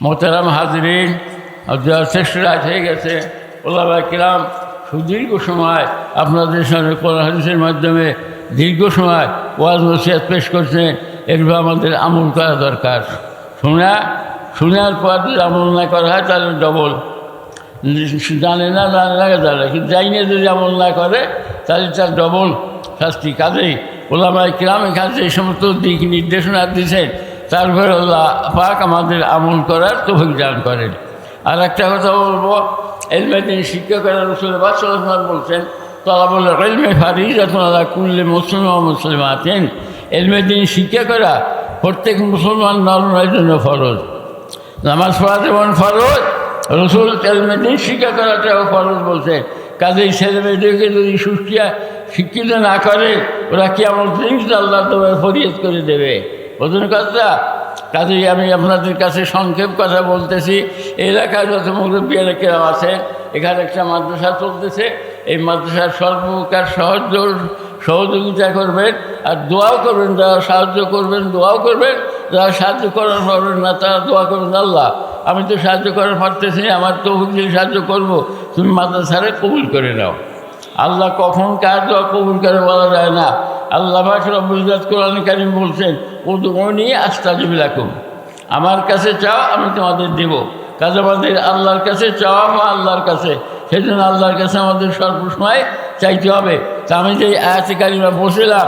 মোহতারাম হাজরিন শ্রেষ্ঠ রাত হয়ে গেছে। ওলাবা কিরাম, সুদীর্ঘ সময় আপনাদের সামনে কোরআন হাদিসের মাধ্যমে দীর্ঘ সময় ওয়াজ নসিহাত পেশ করছেন এগুলো আমাদের আমল করা দরকার। শোনা, শোনার পর যদি আমল না করা হয়, তাহলে ডবল। জানে না জানে না জানে কিন্তু যাই না যদি আমল না করে, তাহলে তার ডবল শাস্তি। কাজেই ওলামায় কিরাম এখানে যে সমস্ত দিক নির্দেশনা দিয়েছেন তারপরে আল্লাহ পাক আমাদের আমল করার তৌফিক দান করেন। আর একটা কথা বলব এলমেদিন শিক্ষকেরা রসুল বাদশাহ বলছেন তারা বলে রেলমে ফারি যখন আল্লাহ কুল্লে মুসলিম মুসলিম আছেন এলমেদিন শিক্ষকেরা প্রত্যেক মুসলমান নরমের জন্য ফরজ। নামাজ পড়া যেমন ফরজ, রসুল এলমেদিন শিক্ষা করাটাও ফরজ বলছেন কাজেই ছেলে মেয়েদেরকে যদি সুষ্টিয়া শিক্ষিত না করে, ওরা কি আমার জিনিস আল্লাহ তোমার ফরিয়াদ করে দেবে? কথা কাজেই আমি আপনাদের কাছে সংক্ষেপ কথা বলতেছি। এলাকায় যত মুরব্বী এলাকাও আছে, এখানে একটা মাদ্রাসা চলতেছে। এই মাদ্রাসার সর্বপ্রকার সহজ সহযোগিতা করবেন আর দোয়াও করবেন, যারা সাহায্য করবেন দোয়াও করবেন। যারা সাহায্য করার পারবেন না, তারা দোয়া করবেন, আল্লাহ। আমি তো সাহায্য করার পারতেছি আমার তো দিয়ে সাহায্য করব। তুমি মাদ্রাসারে কবুল করে নাও। আল্লাহ কখন কার দোয়া কবুল করে বলা যায় না। আল্লাহ রব্বুল কোরআন কারিম বলছেন ও লাকুম আমার কাছে চাও, আমি তোমাদের দেব। কাজ আমাদের আল্লাহর কাছে চাওয়া বা আল্লাহর কাছে। সেই জন্য আল্লাহর কাছে আমাদের সর্বসময় চাইতে হবে। তা আমি যে আয়াতে কারিমা বসেলাম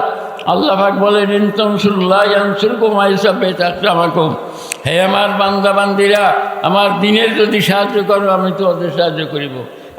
আল্লাহ পাক বলে রিন্তমসুল্লাহ ইয়ানসুরকুম আইসাবে আমাকুম হে আমার বান্দা, বান্দিরা, আমার দিনের যদি সাহায্য করো, আমি তোমাদের সাহায্য করিব।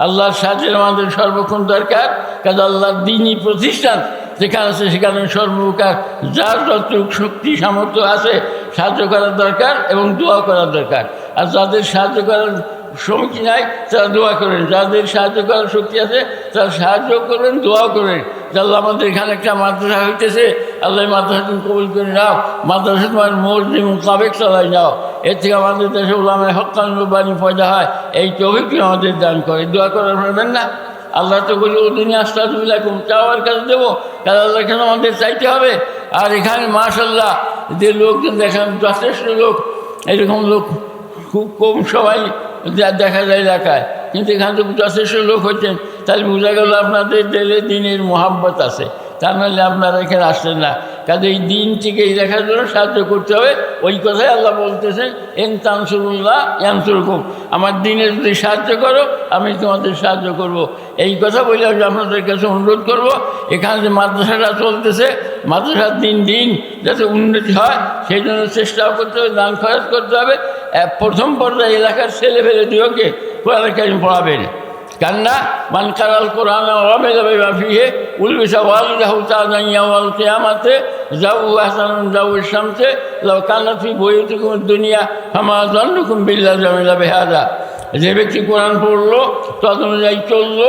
আল্লাহর সাহায্যের আমাদের সর্বক্ষণ দরকার। কাজে আল্লাহর দিনই প্রতিষ্ঠান। যেখানে আছে সেখানে সর্বপ্রকার যার যতটুক শক্তি, সামর্থ্য আছে, সাহায্য করার দরকার এবং দোয়া করার দরকার। আর যাদের সাহায্য করার সমীক্ষী নাই, তারা দোয়া করেন। যাদের সাহায্য করার শক্তি আছে, তারা সাহায্য করবেন দোয়া করেন। আল্লাহ আমাদের এখানে একটা মাদ্রাসা হইতেছে, আল্লাহ মাদ্রাসা তুমি কবুল করে নাও। মাদ্রাসা তোমার মসজিদ মোতাবেক চালাই নাও। এর থেকে আমাদের দেশে ওলামায় হকানুবাণী পয়দা হয়। এই তভিকটি আমাদের দান করে। দোয়া করার পারবেন না। আল্লাহ তো বলি ও দুনিয়া লাগুন চাওয়ার কাছে দেবো। কাল আল্লাহ কেন আমাদের চাইতে হবে। আর এখানে মাশাল্লাহ যে লোকজন দেখেন, যথেষ্ট লোক, এরকম লোক খুব কম সবাই দেখা যায় এলাকায়। কিন্তু এখানে তো যথেষ্ট লোক হচ্ছেন তাহলে বোঝা গেল আপনাদের দিলে দিনের মোহাব্বত আছে। তার নাহলে আপনারা এখানে আসছেন না। কাজে এই দিন থেকে এই দেখার জন্য সাহায্য করতে হবে। ওই কথাই আল্লাহ বলতেছেন, এন তানসুরুল্লাহ ইয়ানসুরকুম। আমার দিনে যদি সাহায্য করো, আমি তোমাদের সাহায্য করব। এই কথা বলে আমি আপনাদের কাছে অনুরোধ করব। এখানে যে মাদ্রাসাটা চলতেছে মাদ্রাসার দিন দিন যাতে উন্নতি হয়, সেই জন্য চেষ্টাও করতে হবে, দান খরচ করতে হবে। প্রথম পর্যায়ে এলাকার ছেলে ফেলে দিওকে কোরআন কারিম পড়াবেন। কেননা মান কারাল কোরআন বুয়ুতিকুম দুনিয়া যে ব্যক্তি কোরআন পড়ল তদ অনুযায়ী চলল,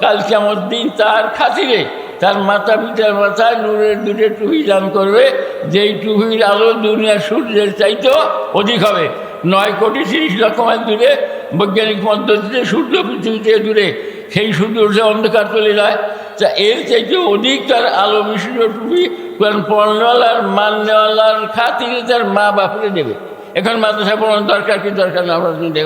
কাল কেমন দিন তার খাতিরে, তার মাতা পিতার মাথায় নূরের দুটো টুপি দান করবে, যেই টুপির আলো দুনিয়ার সূর্যের চাইতেও অধিক হবে। নয় কোটি তিরিশ লক্ষ মাইল দূরে বৈজ্ঞানিক পদ্ধতিতে সূর্য পৃথিবী থেকে দূরে, সেই সূর্য অন্ধকার চলে যায়, তা এর চাইতে অধিক তার আলো বিশিষ্ট টুপি কারণ পড়নওয়ালার মান নেওয়ালার খাতিরে তার মা বাপরে দেবে। এখন মাদ্রাসা পড়ানোর দরকার কি? দরকার না আপনারা চিন্তা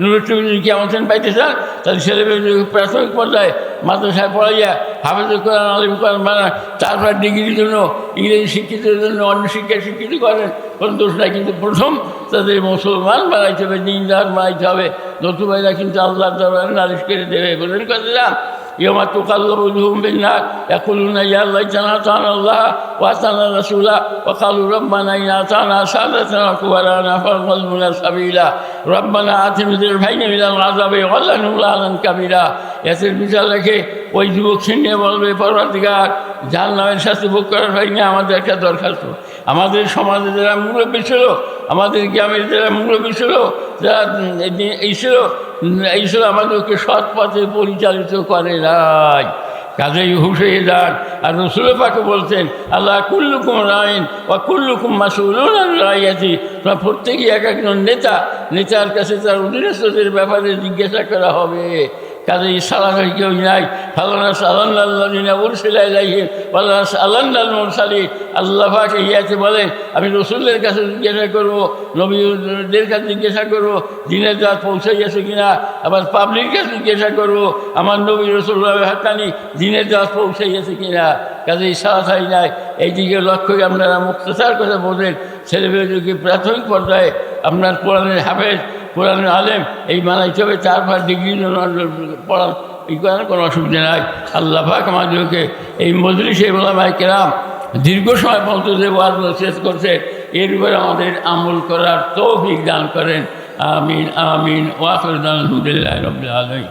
নুরুল টুপি যদি কেমন পাইতে চান, তাহলে ছেলেমেয়ে প্রাথমিক পর্যায়ে মাদ্রাসায় পড়াইয়া হাফেজ কোরআন, আলিম কোরআন বানান তারপর ডিগ্রির জন্য ইংরেজি শিক্ষিতের জন্য অন্য শিক্ষায় শিক্ষিত করেন। কোনো দোষ নাই, কিন্তু প্রথম তাদের মুসলমান বানাইতে হবে, দিনদার বানাইতে হবে। নতুবাইরা কিন্তু আল্লাহ নালিশ করে দেবে। বলেন কথা يوم تقلب وجوههم بالنار يقولون يا ليتنا اطعنا الله واطعنا الرسول وقالوا ربنا ان اطعنا سادتنا وكبرانا فاضلنا سبيلا ربنا اتنا ذرفين من العذاب وغلنا لانا كبيرا এসের বিচার রেখে ওই যুবক ছিনিয়ে বলবে পরবর্তীকার যার নামের শাস্তি ভোগ করার হয় না আমাদের একটা দরখাস্ত আমাদের সমাজে যারা মুরব্বী ছিল আমাদের গ্রামের যারা মুরব্বী ছিল যারা এই ছিল ছিল আমাদেরকে সৎ পথে পরিচালিত করে নাই। কাজেই হুশে যান আর রসুল পাকে বলছেন, আল্লাহ কুল্লুকুম রায়ন বা কুল্লুকুম মাসুল রাইয়াছি তোমার প্রত্যেকেই এক একজন নেতা। নেতার কাছে তার অধীনস্থদের ব্যাপারে জিজ্ঞাসা করা হবে। কাজে সালামের কেউ নাই। ফালানা সালান্লাল্লাহ উরসিলা ইলাইহিম ফালানা সালান্নাল মুরসালিন। আল্লাহ পাক ইয়াতে বলেন, আমি রসুলের কাছে জিজ্ঞাসা করব, নবীদের কাছে জিজ্ঞাসা করব, দিনের দাঁত পৌঁছে গেছে কিনা? আবার পাবলিক কাছে জিজ্ঞাসা করব, আমার নবী রসুল্লাহ হাতানি দিনের দাঁত পৌঁছে গেছে কিনা? কাজে সারাথাই নাই। এইদিকে লক্ষ্য করে আপনারা মুক্ততার কথা বলেন। ছেলেমেয়েদেরকে প্রাথমিক পর্যায়ে আপনার কোরআনের হাফেজ কোরআনের আলেম, এই মানা হিসাবে চার পাঁচ ডিগ্রি পড়ান এই করার কোনো অসুবিধা নাই। আল্লাহ পাক আমাদেরকে এই মজুরি মজলিসে বলামাই কেরাম দীর্ঘ সময় পর্যন্ত যে ওয়াজ শেষ করছে, এর উপরে আমাদের আমল করার তৌফিক দান করেন। আমিন আমিন ওয়াকুর আলহামদুলিল্লাহ রবিল আলমী